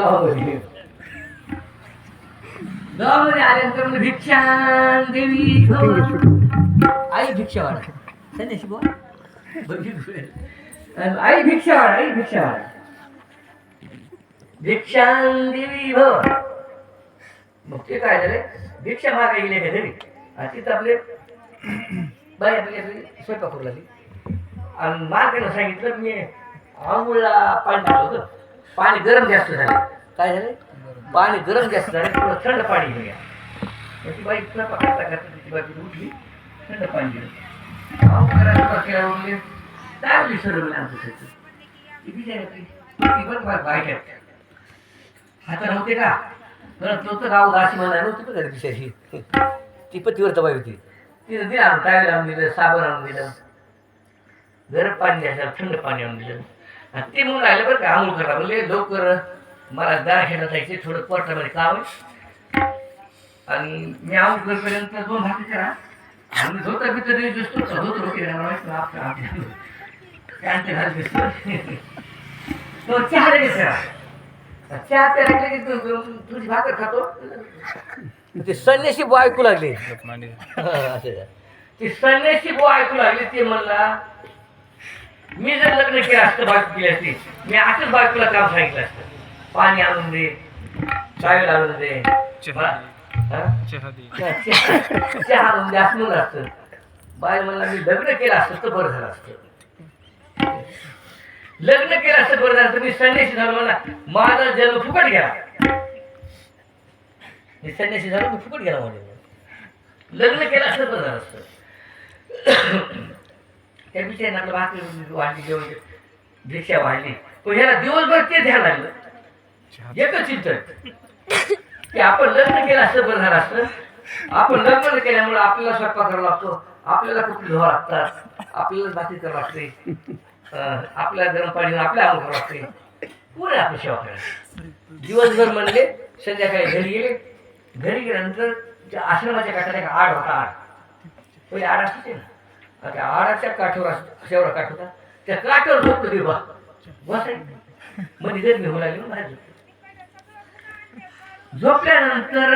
गावामध्ये गावामध्ये आल्यानंतर म्हणजे भिक्षान देवी. आई भिक्षा बुवा बघितलं. आणि आई भिक्षा वाढ आई भिक्षा वाढ भिक्षान देवी भव मग ते काय झालं भिक्षा मागायला गेले का घरी? तिथं आपले बाई आपली आपली स्वयंपाक करू लागली. आणि मालकानं सांगितलं मी आंघोळला पाणी होतं. पाणी गरम जास्त झालं. काय झालं? पाणी गरम जास्त झालं. थोडं थंड पाणी घेऊया. ती बाई तिची बाई उठली. थंड पाणी दिलं आंघोळला स्वयंपाक केला चांगली सरळ आमचं त्याचं ती बिचारी आपली ती पण फार बाईट आहे. आता नव्हते का? गाव नव्हती पण बिचारी? ती पतीवर बाई होती. तिनं दिलं टावेल आणून दिलं साबण आणून दिलं. गरम पाणी द्यायचं थंड पाणी आणून दिलं. आणि ते म्हणून राहिलं बरं का आंघोळ करा. म्हणजे लवकर मला दवाखान्यात जायचे थोडं पोटामध्ये काम. आणि मी आंघोळ करेपर्यंत दोन भाकरी करा. आणि धोतर बितर दिसतो होते आपलं- आपलं. पॅन्ट घाल दिसतो तो चहा लगेच करा. चहा प्यायला की तू तू- तुझी भाकर खातो. ते संन्यासी बुवा ऐकू लागले. ते संन्यासी बुवा ऐकू लागले ते म्हणला मी जर लग्न केलं असतं बायको केली असती मी असंच बायकोला काम सांगितलं असतं. पाणी आणून दे चावी आणून दे. हा? चहा आणून दे असं म्हणलं असतं. बाय म्हणला मी लग्न केलं असतं तर बरं झालं असतं. लग्न केलं असतं बरं झालं असतं मी संन्यासी झालो म्हणला माझा जन्म फुकट गेला. मी संन्यासी झालो मी फुकट गेला म्हणजे लग्न केलं असतं बरं झालं असतं. त्या बिचाऱ्यानं आपलं भाकरी वाढली जेवण भिक्षा वाढली. पण ह्याला दिवसभर ते ध्यान लागलं. एकच चिंतन. की आपण लग्न केलं असतं बरं झालं असतं. आपण लग्न केल्यामुळे आपल्याला स्वयंपाक करावा लागतो. आपल्याला कुठे धुवा लागतात. आपल्याला भाकरी करावं लागते. आपल्याला गरम पाणी आपल्या आंघोळ करावं लागते. पुरे आपली सेवा करायला दिवसभर म्हणले संध्याकाळी घरी गेले. घरी गेल्यानंतर आश्रमाच्या काठाला एक आड होता आड. पहिले आड असते ना. आता त्या आडाच्या काठावर अस- शेवरा काठ होता. त्या काठावर झोपलो देवा बसायचं मध्ये गर्मी होऊ लागली म्हणून झोपल्यानंतर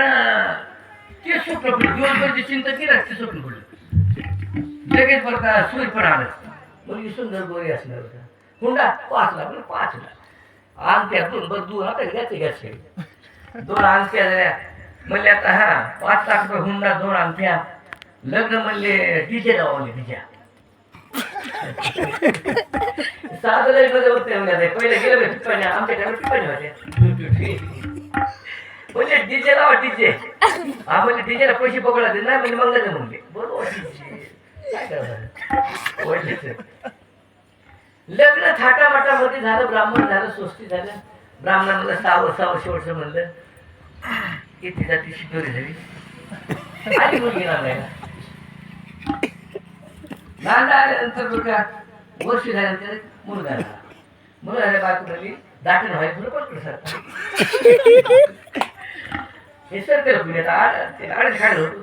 ते स्वप्न पडलं दिवसभरची चिंता केलं ते स्वप्न पडलं. लगेच बरं का सूर्य पण आलं. मुलगी सुंदर गोरी असणार होता. हुंडा पाचला पण म्हणजे पाच लाख. अंगठ्या दोन बरं दोन आता घ्यायचे घ्यायचे दोन अंगठ्या झाल्या म्हणले आता हा पाच लाख रुपये हुंडा दोन अंगठ्या. लग्न म्हणले डीजे लावले डीजे साधं लग्नमध्ये ते म्हणले पहिले गेलं बे टिप्पणी आमच्या घरात टिप्पणी होते म्हणजे डीजे लावा डीजे हा म्हणजे डीजेला पैसे पकडला ते नाही. म्हणजे मग लग्न म्हणले. बरोबर काय करणार लग्न थाटामाटामध्ये झालं ब्राह्मण झालं स्वस्ती झालं. ब्राह्मणाला म्हणलं सावं सावर शेवटचं म्हणलं. किती जाती शिदोरी झाली आली मुलगी नांदायला नांदा आल्यानंतर बघा वर्ष झाल्यानंतर मुलगा झाला मुलगा झाल्या बायको म्हणली दाटण व्हायचं तुला सर हे सर ते पुण्यात ते आडच खायला होतो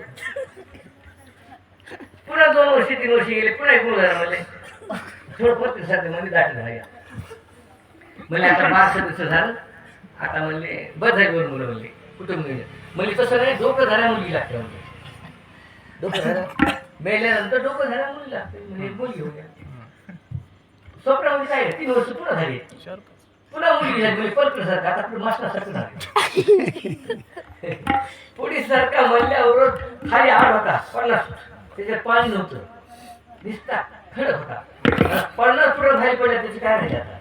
पुन्हा दोन वर्ष तीन वर्ष गेले पुन्हा एक मुलगा झाला म्हणले थोडं पटकन सर म्हणजे दाटण झाला म्हणले आता बारा सदस्य झालं. आता म्हणले बस झाली दोन मुलं म्हणले कुटुंब गेले म्हणजे तसं नाही डोकं झाल्या मुलगी लागते म्हणजे डोकं झालं मेल्यानंतर डोकं झाल्या मुलगी लागते म्हणजे मुलगी होत्या स्वप्नामध्ये काय? तीन वर्ष पुन्हा झाली. पुन्हा मुलगी झाली. म्हणजे परत सारखं आता पुढे मास्टर झाले. पुढे सारखा म्हणल्यावर खाली आड होता. पन्नास. त्याच्यात पाणी नव्हतं. दिसता खडक होता. पन्नास पुढे खाली पडल्या त्याची काय राहिले आता?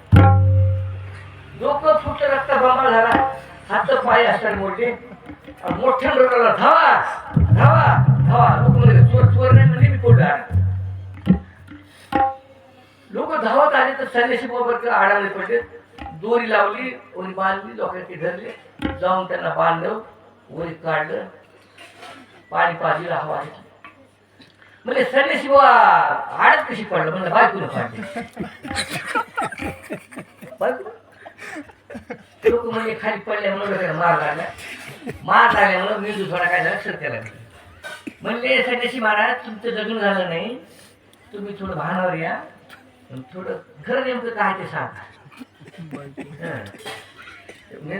डोकं फुटलं रक्त बंबाळ झाला. हात पाय असतात मोठे. मोठ्या रोडाला धावा. धावा. धावा. लोक म्हणजे लोक धावत आले तर संन्यासी बाबत आडावले पडले. दोरी लावली वरी बांधली लोकांनी धरले जाऊन त्यांना बांधलं वरी काढलं. पाणी पाजलं हवा घेतली. म्हणजे संन्यासी बाबा आडत कशी पडलं? म्हणलं बायकून पाडली. बायको लोक म्हणजे खाली पडल्या म्हणून त्याला मार लागला. मार लागल्यामुळं मेंदू थोडा काय लक्षात त्याला म्हणले संन्यासी महाराज तुमचं लग्न झालं नाही. तुम्ही थोडं भानावर या. थोडं खरं नेमकं काय ते सांगा.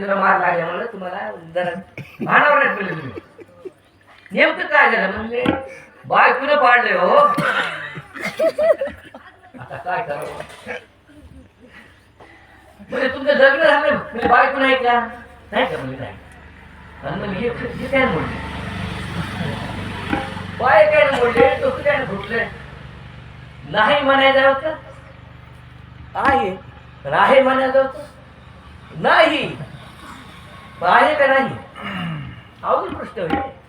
जरा मार लागला म्हणलं तुम्हाला जरा भानावर नाही पडले तुम्ही. नेमकं काय झालं म्हणजे बायकोनं पाडले हो. आता काय करावं? म्हणजे तुमचं लग्न झालं म्हणजे बायको नाही का नाही का म्हणजे नाही? आणि मग हे हे काय म्हणले? बाय काय म्हणले तो काय फुटले. नाही म्हणायचं होतं? आहे. तर आहे म्हणायचं होतं? नाही. आहे का नाही. अवघड प्रश्न होईल.